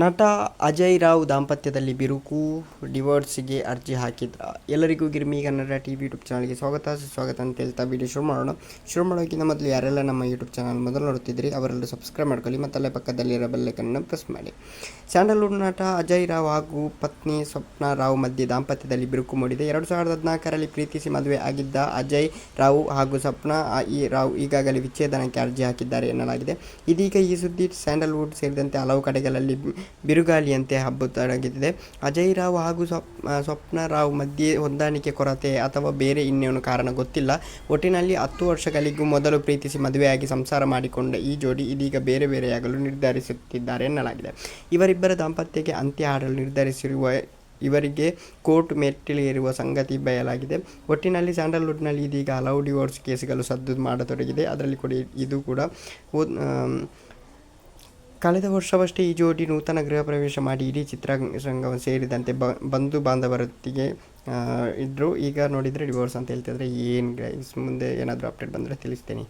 ನಟ ಅಜಯ್ ರಾವ್ ದಾಂಪತ್ಯದಲ್ಲಿ ಬಿರುಕು, ಡಿವೋರ್ಸ್ಗೆ ಅರ್ಜಿ ಹಾಕಿದ್ರ ಎಲ್ಲರಿಗೂ Girmi Kannada T V YouTube ಚಾನಲ್ಗೆ ಸ್ವಾಗತ. ಸುಸ್ವಾಗತ ಅಂತ ಹೇಳ್ತಾ ವಿಡಿಯೋ ಶುರು ಮಾಡೋಣ. ಶುರು ಮಾಡೋಕ್ಕಿಂತ ಮೊದಲು ಯಾರೆಲ್ಲ ನಮ್ಮ ಯೂಟ್ಯೂಬ್ ಚಾನಲ್ ಮೊದಲು ನೋಡ್ತಿದ್ರಿ ಅವರೆಲ್ಲರೂ ಸಬ್ಸ್ಕ್ರೈಬ್ ಮಾಡ್ಕೊಳ್ಳಿ ಮತ್ತು ಅಲ್ಲೇ ಪಕ್ಕದಲ್ಲಿರೋ ಬೆಲ್ಲೈಕನ್ನು ಪ್ರೆಸ್ ಮಾಡಿ. ಸ್ಯಾಂಡಲ್ವುಡ್ ನಟ ಅಜಯ್ ರಾವ್ ಹಾಗೂ ಪತ್ನಿ ಸ್ವಪ್ನ ರಾವ್ ಮಧ್ಯೆ ದಾಂಪತ್ಯದಲ್ಲಿ ಬಿರುಕು ಮೂಡಿದೆ. ಎರಡು ಸಾವಿರದ ಹದಿನಾಲ್ಕರಲ್ಲಿ ಪ್ರೀತಿಸಿ ಮದುವೆ ಆಗಿದ್ದ ಅಜಯ್ ರಾವ್ ಹಾಗೂ ಸ್ವಪ್ನ ಈ ರಾವ್ ಈಗಾಗಲೇ ವಿಚ್ಛೇದನಕ್ಕೆ ಅರ್ಜಿ ಹಾಕಿದ್ದಾರೆ ಎನ್ನಲಾಗಿದೆ. ಇದೀಗ ಈ ಸುದ್ದಿ ಸ್ಯಾಂಡಲ್ವುಡ್ ಸೇರಿದಂತೆ ಹಲವು ಕಡೆಗಳಲ್ಲಿ ಬಿರುಗಾಳಿಯಂತೆ ಹಬ್ಬತೊಡಗಿದೆ ಅಜಯ್ ರಾವ್ ಹಾಗೂ ಸ್ವಪ್ ಸ್ವಪ್ನ ರಾವ್ ಮಧ್ಯೆ ಹೊಂದಾಣಿಕೆ ಕೊರತೆ ಅಥವಾ ಬೇರೆ ಇನ್ನೇನು ಕಾರಣ ಗೊತ್ತಿಲ್ಲ. ಒಟ್ಟಿನಲ್ಲಿ ಹತ್ತು ವರ್ಷಗಳಿಗೂ ಮೊದಲು ಪ್ರೀತಿಸಿ ಮದುವೆಯಾಗಿ ಸಂಸಾರ ಮಾಡಿಕೊಂಡ ಈ ಜೋಡಿ ಇದೀಗ ಬೇರೆ ಬೇರೆಯಾಗಲು ನಿರ್ಧರಿಸುತ್ತಿದ್ದಾರೆ ಎನ್ನಲಾಗಿದೆ. ಇವರಿಬ್ಬರ ದಾಂಪತ್ಯಕ್ಕೆ ಅಂತ್ಯ ಹಾಡಲು ನಿರ್ಧರಿಸಿರುವ ಇವರಿಗೆ ಕೋರ್ಟ್ ಮೆಟ್ಟಿಲೇರುವ ಸಂಗತಿ ಬಯಲಾಗಿದೆ. ಒಟ್ಟಿನಲ್ಲಿ ಸ್ಯಾಂಡಲ್ವುಡ್ನಲ್ಲಿ ಇದೀಗ ಹಲವು ಡಿವೋರ್ಸ್ ಕೇಸ್ಗಳು ಸದ್ದು ಮಾಡತೊಡಗಿದೆ. ಅದರಲ್ಲಿ ಕೂಡ ಇದು ಕೂಡ ಕಳೆದ ವರ್ಷವಷ್ಟೇ ಈ ಜೋಡಿ ನೂತನ ಗೃಹ ಪ್ರವೇಶ ಮಾಡಿ ಇಡೀ ಚಿತ್ರರಂಗ ಸೇರಿದಂತೆ ಬಂಧು ಬಾಂಧವರೊತ್ತಿಗೆ ಇದ್ದರು ಈಗ ನೋಡಿದರೆ ಡಿವೋರ್ಸ್ ಅಂತ ಹೇಳ್ತಿದ್ರೆ ಏನು ಗೈಸ್ ಮುಂದೆ ಏನಾದರೂ ಅಪ್ಡೇಟ್ ಬಂದರೆ ತಿಳಿಸ್ತೀನಿ.